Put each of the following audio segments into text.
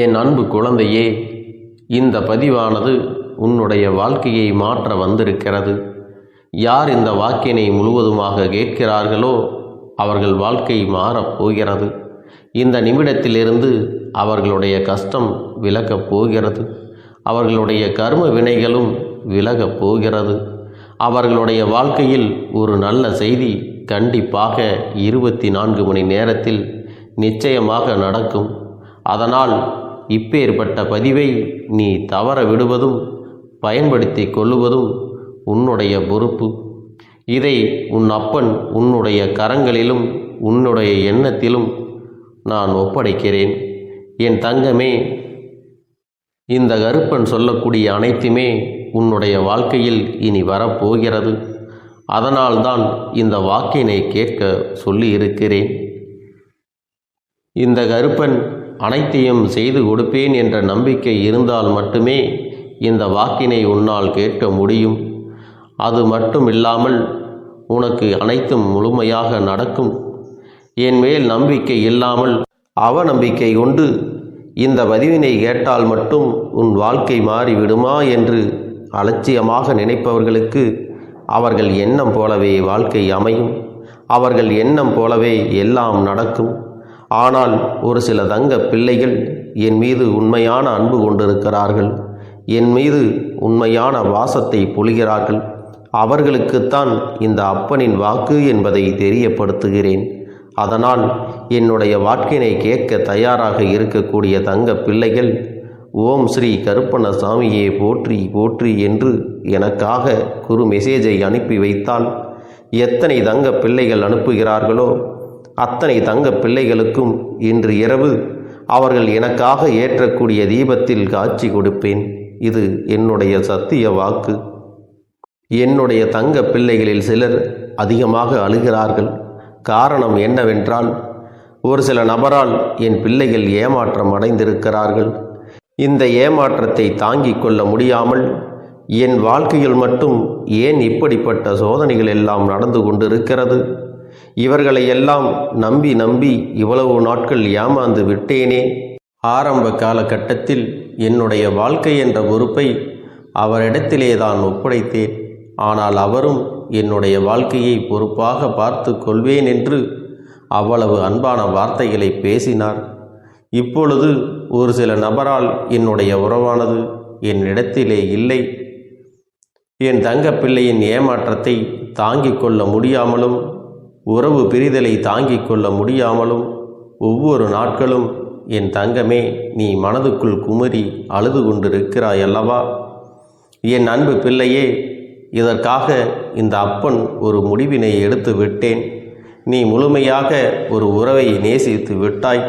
என் அன்பு குழந்தையே இந்த பதிவானது உன்னுடைய வாழ்க்கையை மாற்ற வந்திருக்கிறது. யார் இந்த வாக்கினை முழுவதுமாக கேட்கிறார்களோ அவர்கள் வாழ்க்கை மாறப் போகிறது. இந்த நிமிடத்திலிருந்து அவர்களுடைய கஷ்டம் விலகப் போகிறது. அவர்களுடைய கர்ம வினைகளும் விலகப் போகிறது. அவர்களுடைய வாழ்க்கையில் ஒரு நல்ல செய்தி கண்டிப்பாக இருபத்தி நான்கு மணி நேரத்தில் நிச்சயமாக நடக்கும். அதனால் இப்பேற்பட்ட பதிவை நீ தவற விடுவதும் பயன்படுத்தி கொள்ளுவதும் உன்னுடைய பொறுப்பு. இதை உன் அப்பன் உன்னுடைய கரங்களிலும் உன்னுடைய எண்ணத்திலும் நான் ஒப்படைக்கிறேன். என் தங்கமே இந்த கருப்பன் சொல்லக்கூடிய அனைத்துமே உன்னுடைய வாழ்க்கையில் இனி வரப்போகிறது. அதனால்தான் இந்த வாக்கினை கேட்க சொல்லி இருக்கிறேன் இந்த கருப்பன் அனைத்தையும் செய்து கொடுப்பேன் என்ற நம்பிக்கை இருந்தால் மட்டுமே இந்த வாக்கினை உன்னால் கேட்க முடியும். அது மட்டும் இல்லாமல் உனக்கு அனைத்தும் முழுமையாக நடக்கும். என் மேல் நம்பிக்கை இல்லாமல் அவநம்பிக்கை கொண்டு இந்த பதிவினை கேட்டால் மட்டும் உன் வாழ்க்கை மாறிவிடுமா என்று அலட்சியமாக நினைப்பவர்களுக்கு அவர்கள் எண்ணம் போலவே வாழ்க்கை அமையும். அவர்கள் எண்ணம் போலவே எல்லாம் நடக்கும். ஆனால் ஒரு சில தங்க பிள்ளைகள் என் மீது உண்மையான அன்பு கொண்டிருக்கிறார்கள். என் மீது உண்மையான வாசத்தை பொழிகிறார்கள். அவர்களுக்குத்தான் இந்த அப்பனின் வாக்கு என்பதை தெரியப்படுத்துகிறேன். அதனால் என்னுடைய வாக்கினை கேட்க தயாராக இருக்கக்கூடிய தங்க பிள்ளைகள் ஓம் ஸ்ரீ கருப்பணசாமியை போற்றி போற்றி என்று எனக்காக குறு மெசேஜை அனுப்பி வைத்தால் எத்தனை தங்க பிள்ளைகள் அனுப்புகிறார்களோ அத்தனை தங்க பிள்ளைகளுக்கும் இன்று இரவு அவர்கள் எனக்காக ஏற்றக்கூடிய தீபத்தில் காட்சி கொடுப்பேன். இது என்னுடைய சத்திய வாக்கு. என்னுடைய தங்க பிள்ளைகளில் சிலர் அதிகமாக அழுகிறார்கள். காரணம் என்னவென்றால் ஒரு சில நபரால் என் பிள்ளைகள் ஏமாற்றம் அடைந்திருக்கிறார்கள். இந்த ஏமாற்றத்தை தாங்கிக் கொள்ள முடியாமல் என் வாழ்க்கையில் மட்டும் ஏன் இப்படிப்பட்ட சோதனைகள் எல்லாம் நடந்து கொண்டிருக்கிறது? இவர்களை எல்லாம் நம்பி நம்பி இவ்வளவு நாட்கள் ஏமாந்து விட்டேனே. ஆரம்ப காலகட்டத்தில் என்னுடைய வாழ்க்கை என்ற பொறுப்பை அவரிடத்திலே தான் ஒப்படைத்தேன். ஆனால் அவரும் என்னுடைய வாழ்க்கையை பொறுப்பாக பார்த்து கொள்வேன் என்று அவ்வளவு அன்பான வார்த்தைகளை பேசினார். இப்பொழுது ஒரு சில நபரால் என்னுடைய உறவானது என்னிடத்திலே இல்லை. என் தங்கப்பிள்ளையின் ஏமாற்றத்தை தாங்கிக் கொள்ள முடியாமலும் உறவு பிரிதலை தாங்கிக் கொள்ள முடியாமலும் ஒவ்வொரு நாட்களும் என் தங்கமே நீ மனதுக்குள் குமரி அழுது கொண்டிருக்கிறாய் அல்லவா என் அன்பு பிள்ளையே இதற்காக இந்த அப்பன் ஒரு முடிவினை எடுத்து விட்டேன். நீ முழுமையாக ஒரு உறவை நேசித்து விட்டாய்.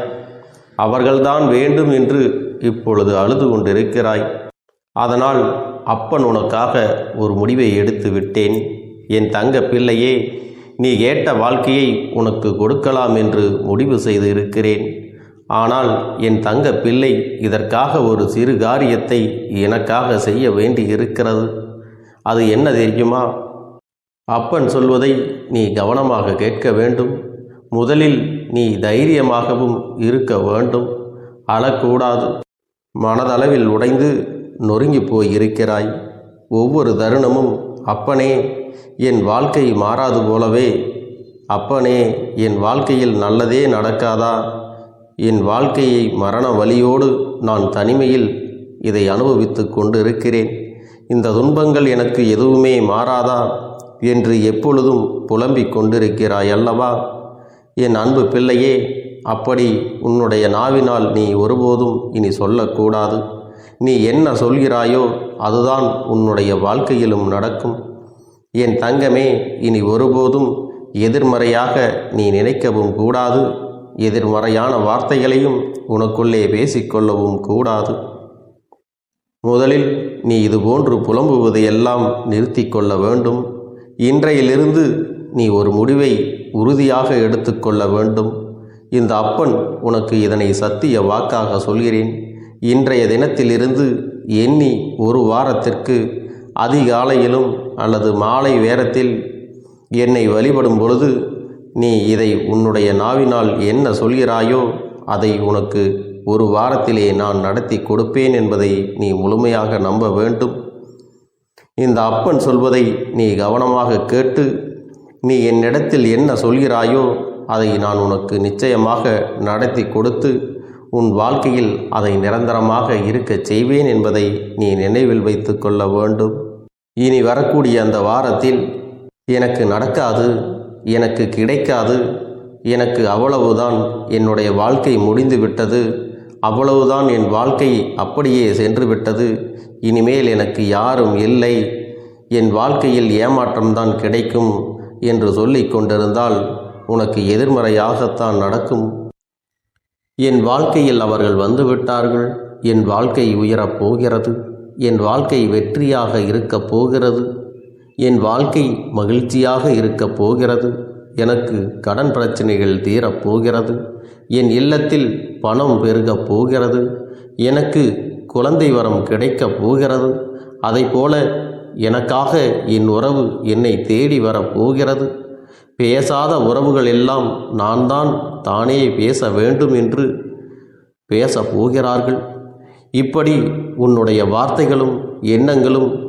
அவர்கள்தான் வேண்டும் என்று இப்பொழுது அழுது கொண்டிருக்கிறாய். அதனால் அப்பன் உனக்காக ஒரு முடிவை எடுத்து விட்டேன். என் தங்க பிள்ளையே நீ கேட்ட வாழ்க்கையை உனக்கு கொடுக்கலாம் என்று முடிவு செய்து இருக்கிறேன் ஆனால் என் தங்க பிள்ளை இதற்காக ஒரு சிறு காரியத்தை எனக்காக செய்ய வேண்டி இருக்கிறது அது என்ன தெரியுமா? அப்பன் சொல்வதை நீ கவனமாக கேட்க வேண்டும். முதலில் நீ தைரியமாகவும் இருக்க வேண்டும். அழக்கூடாது. மனதளவில் உடைந்து நொறுங்கி போய் இருக்கிறாய் ஒவ்வொரு தருணமும் அப்பனே என் வாழ்க்கை மாறாது போலவே. அப்பனே என் வாழ்க்கையில் நல்லதே நடக்காதா? என் வாழ்க்கையை மரண வழியோடு நான் தனிமையில் இதை அனுபவித்து கொண்டு இருக்கிறேன் இந்த துன்பங்கள் எனக்கு எதுவுமே மாறாதா? என்று எப்பொழுதும் புலம்பிக் கொண்டிருக்கிறாய் அல்லவா? என் அன்பு பிள்ளையே அப்படி உன்னுடைய நாவினால் நீ ஒருபோதும் இனி சொல்லக்கூடாது. நீ என்ன சொல்கிறாயோ அதுதான் உன்னுடைய வாழ்க்கையிலும் நடக்கும். என் தங்கமே இனி ஒருபோதும் எதிர்மறையாக நீ நினைக்கவும் கூடாது. எதிர்மறையான வார்த்தைகளையும் உனக்குள்ளே பேசிக்கொள்ளவும் கூடாது. முதலில் நீ இதுபோன்று புலம்புவது எல்லாம் நிறுத்தி கொள்ள வேண்டும். இன்றையிலிருந்து நீ ஒரு முடிவை உறுதியாக எடுத்துக்கொள்ள வேண்டும். இந்த அப்பன் உனக்கு இதனை சத்திய வாக்காக சொல்கிறேன். இன்றைய தினத்திலிருந்து எண்ணி ஒரு வாரத்திற்கு அதிகாலையிலும் அல்லது மாலை வேரத்தில் என்னை வழிபடும் பொழுது நீ இதை உன்னுடைய நாவினால் என்ன சொல்கிறாயோ அதை உனக்கு ஒரு வாரத்திலே நான் நடத்தி கொடுப்பேன் என்பதை நீ முழுமையாக நம்ப வேண்டும். இந்த அப்பன் சொல்வதை நீ கவனமாக கேட்டு நீ என்னிடத்தில் என்ன சொல்கிறாயோ அதை நான் உனக்கு நிச்சயமாக நடத்தி கொடுத்து உன் வாழ்க்கையில் அதை நிரந்தரமாக இருக்கச் செய்வேன் என்பதை நீ நினைவில் வைத்து கொள்ள வேண்டும். இனி வரக்கூடிய அந்த வாரத்தில் எனக்கு நடக்காது எனக்கு கிடைக்காது எனக்கு அவ்வளவுதான் என்னுடைய வாழ்க்கை முடிந்து விட்டது அவ்வளவுதான் என் வாழ்க்கை அப்படியே சென்று விட்டது இனிமேல் எனக்கு யாரும் இல்லை என் வாழ்க்கையில் ஏமாற்றம்தான் கிடைக்கும் என்று சொல்லி கொண்டிருந்தால் உனக்கு எதிர்மறையாகத்தான் நடக்கும். என் வாழ்க்கையில் அவர்கள் வந்துவிட்டார்கள் என் வாழ்க்கை உயரப் போகிறது. என் வாழ்க்கை வெற்றியாக இருக்கப் போகிறது. என் வாழ்க்கை மகிழ்ச்சியாக இருக்கப் போகிறது. எனக்கு கடன் பிரச்சனைகள் தீரப் போகிறது. என் இல்லத்தில் பணம் பெருகப் போகிறது. எனக்கு குழந்தை வரம் கிடைக்கப் போகிறது. அதைப்போல எனக்காக என் உறவு என்னை தேடி வரப் போகிறது. பேசாத உறவுகள் எல்லாம் நான் தான் தானே பேச வேண்டும் என்று பேசப் போகிறார்கள். இப்படி உன்னுடைய வார்த்தைகளும் எண்ணங்களும்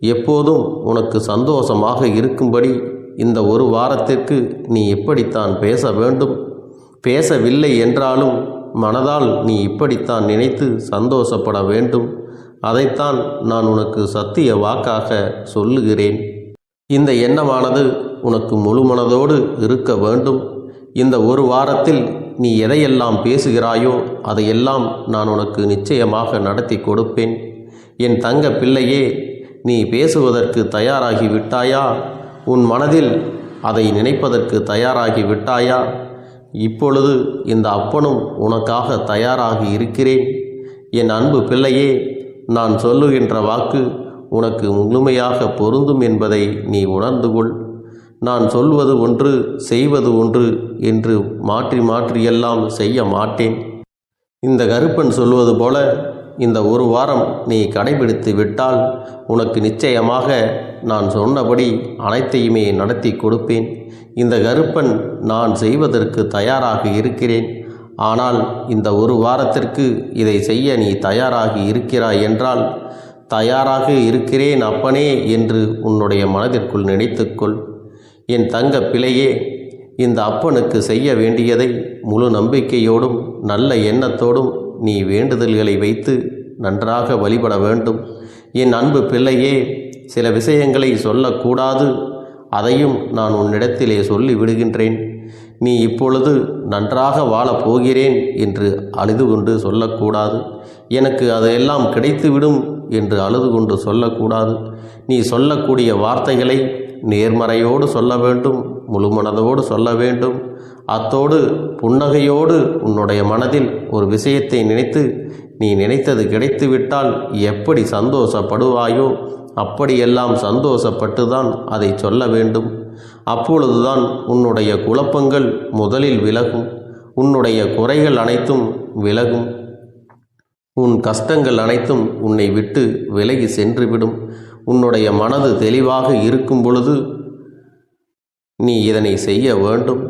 எப்போதும் உனக்கு சந்தோஷமாக இருக்கும்படி இந்த ஒரு வாரத்திற்கு நீ இப்படித்தான் பேச வேண்டும்? பேசவில்லை என்றாலும் மனதால் நீ இப்படித்தான் நினைத்து சந்தோஷப்பட வேண்டும். அதைத்தான் நான் உனக்கு சத்திய வாக்காக சொல்லுகிறேன். இந்த எண்ணமானது உனக்கு முழு மனதோடு இருக்க வேண்டும். இந்த ஒரு வாரத்தில் நீ எதையெல்லாம் பேசுகிறாயோ அதையெல்லாம் நான் உனக்கு நிச்சயமாக நடத்தி கொடுப்பேன். என் தங்க பிள்ளையே நீ பேசுவதற்கு தயாராகி விட்டாயா? உன் மனதில் அதை நினைப்பதற்கு தயாராகி விட்டாயா? இப்பொழுது இந்த அப்பனும் உனக்காக தயாராகி இருக்கிறேன். என் அன்பு பிள்ளையே நான் சொல்லுகின்ற வாக்கு உனக்கு முழுமையாக பொருந்தும் என்பதை நீ உணர்ந்து கொள். நான் சொல்வது ஒன்று செய்வது ஒன்று என்று மாற்றி மாற்றியெல்லாம் செய்ய மாட்டேன். இந்த கருப்பன் சொல்வது போல இந்த ஒரு வாரம் நீ கடைபிடித்து விட்டால் உனக்கு நிச்சயமாக நான் சொன்னபடி அனைத்தையுமே நடத்தி கொடுப்பேன். இந்த கருப்பன் நான் செய்வதற்கு தயாராக இருக்கிறேன். ஆனால் இந்த ஒரு வாரத்திற்கு இதை செய்ய நீ தயாராகி இருக்கிறாய் என்றால் தயாராக இருக்கிறேன் அப்பனே என்று உன்னுடைய மனதிற்குள் நினைத்துக்கொள். என் தங்க பிழையே இந்த அப்பனுக்கு செய்ய வேண்டியதை முழு நம்பிக்கையோடும் நல்ல எண்ணத்தோடும் நீ வேண்டுதல்களை வைத்து நன்றாக வழிபட வேண்டும். என் அன்பு பிள்ளையே சில விஷயங்களை சொல்லக்கூடாது. அதையும் நான் உன்னிடத்திலே சொல்லி விடுகின்றேன். நீ இப்பொழுது நன்றாக வாழப் போகிறேன் என்று அழுது கொண்டு சொல்லக்கூடாது. எனக்கு அதையெல்லாம் கிடைத்துவிடும் என்று அழுது கொண்டு சொல்லக்கூடாது. நீ சொல்லக்கூடிய வார்த்தைகளை நேர்மறையோடு சொல்ல வேண்டும் முழுமனதோடு சொல்ல வேண்டும். அத்தோடு புன்னகையோடு உன்னுடைய மனதில் ஒரு விஷயத்தை நினைத்து நீ நினைத்தது கிடைத்துவிட்டால் எப்படி சந்தோஷப்படுவாயோ அப்படியெல்லாம் சந்தோஷப்பட்டு தான் அதை சொல்ல வேண்டும். அப்பொழுதுதான் உன்னுடைய குழப்பங்கள் முதலில் விலகும் உன்னுடைய குறைகள் அனைத்தும் விலகும். உன் கஷ்டங்கள் அனைத்தும் உன்னை விட்டு விலகி சென்றுவிடும். உன்னுடைய மனது தெளிவாக இருக்கும் பொழுது நீ இதனை செய்ய வேண்டும்.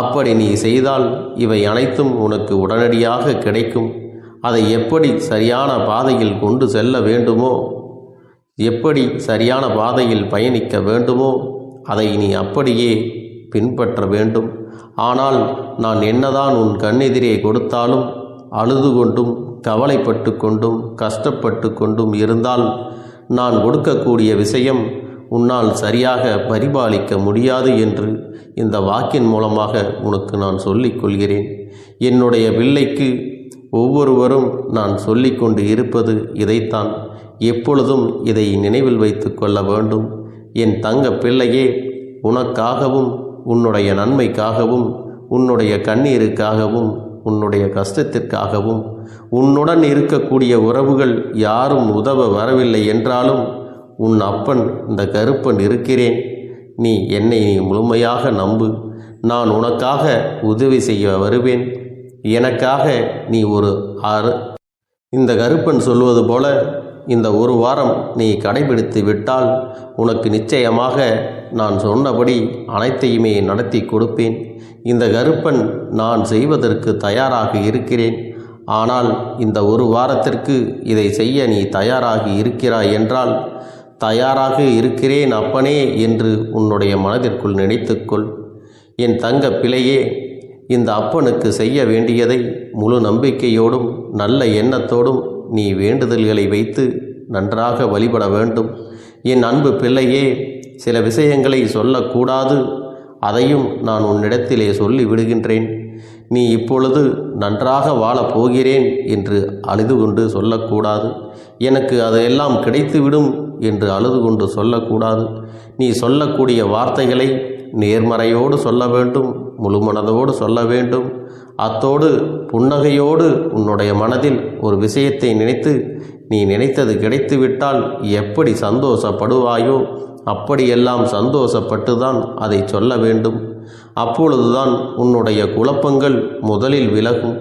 அப்படி நீ செய்தால் இவை அனைத்தும் உனக்கு உடனடியாக கிடைக்கும். அதை எப்படி சரியான பாதையில் கொண்டு செல்ல வேண்டுமோ எப்படி சரியான பாதையில் பயணிக்க வேண்டுமோ அதை நீ அப்படியே பின்பற்ற வேண்டும். ஆனால் நான் என்னதான் உன் கண்ணெதிரே கொடுத்தாலும் அழுது கொண்டும் கவலைப்பட்டு கொண்டும் கஷ்டப்பட்டு கொண்டும் இருந்தால் நான் ஒடுக்கக்கூடிய விஷயம் உன்னால் சரியாக பரிபாலிக்க முடியாது என்று இந்த வாக்கின் மூலமாக உனக்கு நான் சொல்லிக் கொள்கிறேன். என்னுடைய பிள்ளைக்கு ஒவ்வொருவரும் நான் சொல்லிக்கொண்டு இருப்பது இதைத்தான். எப்பொழுதும் இதை நினைவில் வைத்து கொள்ள வேண்டும். என் தங்க பிள்ளையே உனக்காகவும் உன்னுடைய நன்மைக்காகவும் உன்னுடைய கண்ணீருக்காகவும் உன்னுடைய கஷ்டத்திற்காகவும் உன்னுடன் இருக்கக்கூடிய உறவுகள் யாரும் உதவ வரவில்லை என்றாலும் உன் அப்பன் இந்த கருப்பன் இருக்கிறேன். நீ என்னை நீ முழுமையாக நம்பு. நான் உனக்காக உதவி செய்ய வருவேன். எனக்காக நீ ஒரு ஆறு இந்த கருப்பன் சொல்வது போல இந்த ஒரு வாரம் நீ கடைபிடித்து விட்டால் உனக்கு நிச்சயமாக நான் சொன்னபடி அனைத்தையுமே நடத்தி கொடுப்பேன். இந்த கருப்பன் நான் செய்வதற்கு தயாராக இருக்கிறேன். ஆனால் இந்த ஒரு வாரத்திற்கு இதை செய்ய நீ தயாராகி இருக்கிறாய் என்றால் தயாராக இருக்கிறேன் அப்பனே என்று உன்னுடைய மனதிற்குள் நினைத்துக்கொள். என் தங்க பிழையே இந்த அப்பனுக்கு செய்ய வேண்டியதை முழு நம்பிக்கையோடும் நல்ல எண்ணத்தோடும் நீ வேண்டுதல்களை வைத்து நன்றாக வழிபட வேண்டும். என் அன்பு பிள்ளையே சில விஷயங்களை சொல்லக்கூடாது. அதையும் நான் உன்னிடத்திலே சொல்லி விடுகின்றேன். நீ இப்பொழுது நன்றாக வாழப் போகிறேன் என்று அழுது கொண்டு சொல்லக்கூடாது. எனக்கு அதையெல்லாம் கிடைத்துவிடும் என்று அழுது கொண்டு சொல்லக்கூடாது. நீ சொல்லக்கூடிய வார்த்தைகளை நேர்மறையோடு சொல்ல வேண்டும் முழு மனதோடு சொல்ல வேண்டும். அத்தோடு புன்னகையோடு உன்னுடைய மனதில் ஒரு விஷயத்தை நினைத்து நீ நினைத்தது கிடைத்துவிட்டால் எப்படி சந்தோஷப்படுவாயோ அப்படியெல்லாம் சந்தோஷப்பட்டு தான் அதை சொல்ல வேண்டும். அப்பொழுதுதான் உன்னுடைய குழப்பங்கள் முதலில் விலகும்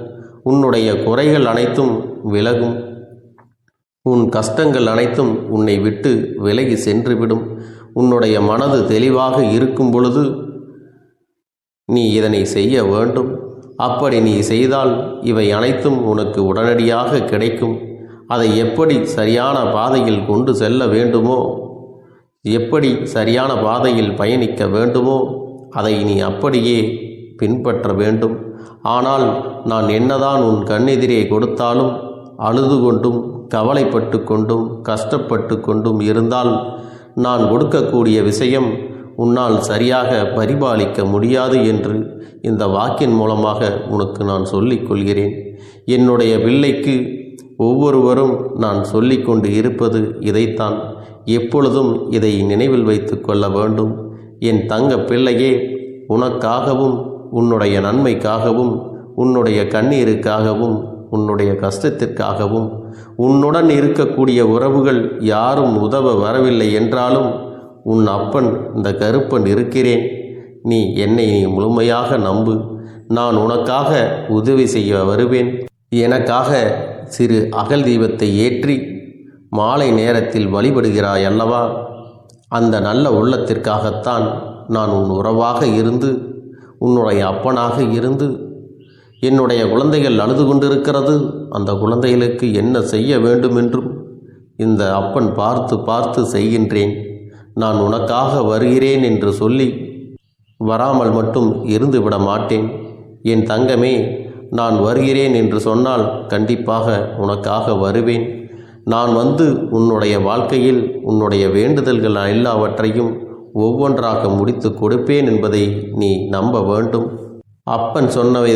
உன்னுடைய குறைகள் அனைத்தும் விலகும். உன் கஷ்டங்கள் அனைத்தும் உன்னை விட்டு விலகி சென்றுவிடும். உன்னுடைய மனது தெளிவாக இருக்கும் பொழுது நீ இதனை செய்ய வேண்டும். அப்படி நீ செய்தால் இவை அனைத்தும் உனக்கு உடனடியாக கிடைக்கும். அதை எப்படி சரியான பாதையில் கொண்டு செல்ல வேண்டுமோ எப்படி சரியான பாதையில் பயணிக்க வேண்டுமோ அதை நீ அப்படியே பின்பற்ற வேண்டும். ஆனால் நான் என்னதான் உன் கண்ணெதிரே கொடுத்தாலும் அழுது கொண்டும் கவலைப்பட்டு கொண்டும் கஷ்டப்பட்டு கொண்டும் இருந்தால் நான் கொடுக்கக்கூடிய விஷயம் உன்னால் சரியாக பரிபாலிக்க முடியாது என்று இந்த வாக்கின் மூலமாக உனக்கு நான் சொல்லிக் கொள்கிறேன். என்னுடைய பிள்ளைக்கு ஒவ்வொருவரும் நான் சொல்லிக்கொண்டு இருப்பது இதைத்தான். எப்பொழுதும் இதை நினைவில் வைத்து கொள்ள வேண்டும். என் தங்க பிள்ளையே உனக்காகவும் உன்னுடைய நன்மைக்காகவும் உன்னுடைய கண்ணீருக்காகவும் உன்னுடைய கஷ்டத்திற்காகவும் உன்னுடன் இருக்கக்கூடிய உறவுகள் யாரும் உதவ வரவில்லை என்றாலும் உன் அப்பன் இந்த கருப்பன் இருக்கிறேன். நீ என்னை நீ முழுமையாக நம்பு. நான் உனக்காக உதவி செய்ய வருவேன். எனக்காக சிறு அகல் தீபத்தை ஏற்றி மாலை நேரத்தில் வழிபடுகிறாய் அல்லவா? அந்த நல்ல உள்ளத்திற்காகத்தான் நான் உன் உறவாக இருந்து உன்னுடைய அப்பனாக இருந்து என்னுடைய குழந்தைகள் அழுது கொண்டிருக்கிறது. அந்த குழந்தைகளுக்கு என்ன செய்ய வேண்டும் என்றும் இந்த அப்பன் பார்த்து பார்த்து செய்கின்றேன். நான் உனக்காக வருகிறேன் என்று சொல்லி வராமல் மட்டும் இருந்து விட மாட்டேன். என் தங்கமே நான் வருகிறேன் என்று சொன்னால் கண்டிப்பாக உனக்காக வருவேன். நான் வந்து உன்னுடைய வாழ்க்கையில் உன்னுடைய வேண்டுதல்கள் எல்லாவற்றையும் ஒவ்வொன்றாக முடித்து கொடுப்பேன் என்பதை நீ நம்ப வேண்டும். அப்பன் சொன்னவை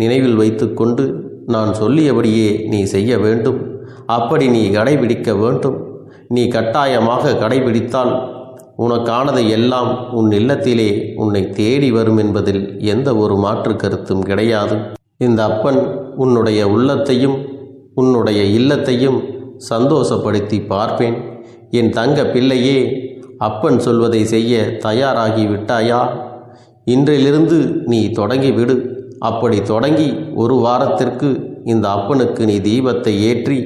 நினைவில் வைத்துக்கொண்டு நான் சொல்லியபடியே நீ செய்ய வேண்டும். அப்படி நீ கடைபிடிக்க வேண்டும். நீ கட்டாயமாக கடைபிடித்தால் உனக்கானதை எல்லாம் உன் இல்லத்திலே உன்னை தேடி வரும் என்பதில் எந்த ஒரு மாற்று கருத்தும் கிடையாது. இந்த அப்பன் உன்னுடைய உள்ளத்தையும் உன்னுடைய இல்லத்தையும் சந்தோஷப்படுத்தி பார்ப்பேன். என் தங்க பிள்ளையே அப்பன் சொல்வதை செய்ய தயாராகி விட்டாயா? இன்றிலிருந்து நீ தொடங்கி விடு. அப்படி தொடங்கி ஒரு வாரத்திற்கு இந்த அப்பனுக்கு நீ தீபத்தை ஏற்றி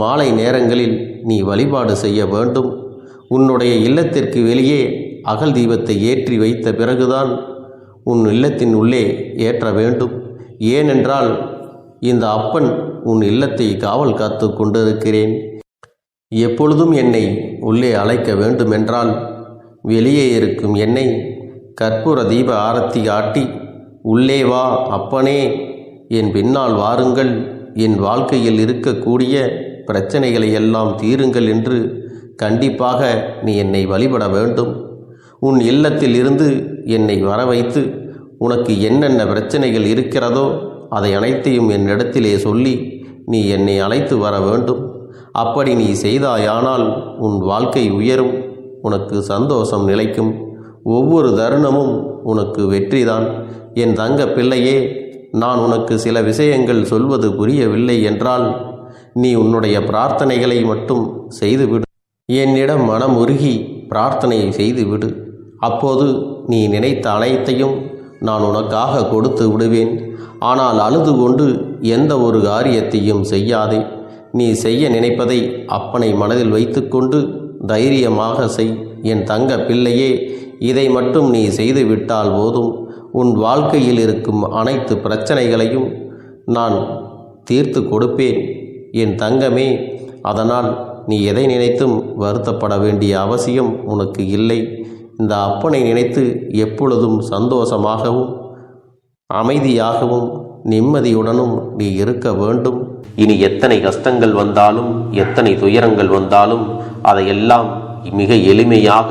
மாலை நேரங்களில் நீ வழிபாடு செய்ய வேண்டும். உன்னுடைய இல்லத்திற்கு வெளியே அகல் தீபத்தை ஏற்றி வைத்த பிறகுதான் உன் இல்லத்தின் உள்ளே ஏற்ற வேண்டும். ஏனென்றால் இந்த அப்பன் உன் இல்லத்தை காவல் காத்து கொண்டிருக்கிறேன். எப்பொழுதும் என்னை உள்ளே அழைக்க வேண்டுமென்றால் வெளியே இருக்கும் என்னை கற்பூர தீப ஆரத்தி ஆட்டி உள்ளே வா அப்பனே என் பின்னால் வாருங்கள். என் வாழ்க்கையில் இருக்கக்கூடிய பிரச்சனைகளை எல்லாம் தீருங்கள் என்று கண்டிப்பாக நீ என்னை வழிபட வேண்டும். உன் இல்லத்தில் இருந்து என்னை வர வைத்து உனக்கு என்னென்ன பிரச்சனைகள் இருக்கிறதோ அதை அனைத்தையும் என்னிடத்திலே சொல்லி நீ என்னை அழைத்து வர வேண்டும். அப்படி நீ செய்தாயானால் உன் வாழ்க்கை உயரும் உனக்கு சந்தோஷம் நிலைக்கும். ஒவ்வொரு தருணமும் உனக்கு வெற்றிதான். என் தங்க பிள்ளையே நான் உனக்கு சில விஷயங்கள் சொல்வது புரியவில்லை என்றால் நீ உன்னுடைய பிரார்த்தனைகளை மட்டும் செய்துவிடு. என்னிடம் மனமுருகி பிரார்த்தனை செய்துவிடு. அப்போது நீ நினைத்த அனைத்தையும் நான் உனக்காக கொடுத்து விடுவேன். ஆனால் அழுது கொண்டு எந்த ஒரு காரியத்தையும் செய்யாதே. நீ செய்ய நினைப்பதை அப்பனை மனதில் வைத்துக்கொண்டு தைரியமாக செய். என் தங்க பிள்ளையே இதை மட்டும் நீ செய்து விட்டால் போதும். உன் வாழ்க்கையில் இருக்கும் அனைத்து பிரச்சனைகளையும் நான் தீர்த்து கொடுப்பேன். என் தங்கமே அதனால் நீ எதை நினைத்தும் வருத்தப்பட வேண்டிய அவசியம் உனக்கு இல்லை. இந்த அப்பனை நினைத்து எப்பொழுதும் சந்தோஷமாகவும் அமைதியாகவும் நிம்மதியுடனும் நீ இருக்க வேண்டும். இனி எத்தனை கஷ்டங்கள் வந்தாலும் எத்தனை துயரங்கள் வந்தாலும் அதையெல்லாம் மிக எளிமையாக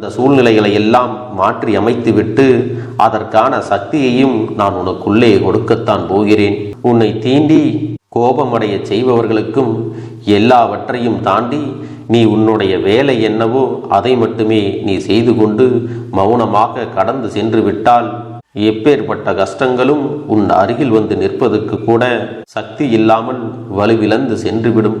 அந்த சூழ்நிலைகளை எல்லாம் மாற்றி அமைத்துவிட்டு அதற்கான சக்தியையும் நான் உனக்குள்ளே கொடுக்கத்தான் போகிறேன். உன்னை தீண்டி கோபமடைய செய்பவர்களுக்கும் எல்லாவற்றையும் தாண்டி நீ உன்னுடைய வேலை என்னவோ அதை மட்டுமே நீ செய்து கொண்டு மௌனமாக கடந்து சென்று விட்டால் எப்பேற்பட்ட கஷ்டங்களும் உன் அருகில் வந்து நிற்பதற்கு கூட சக்தி இல்லாமல் வலுவிழந்து சென்றுவிடும்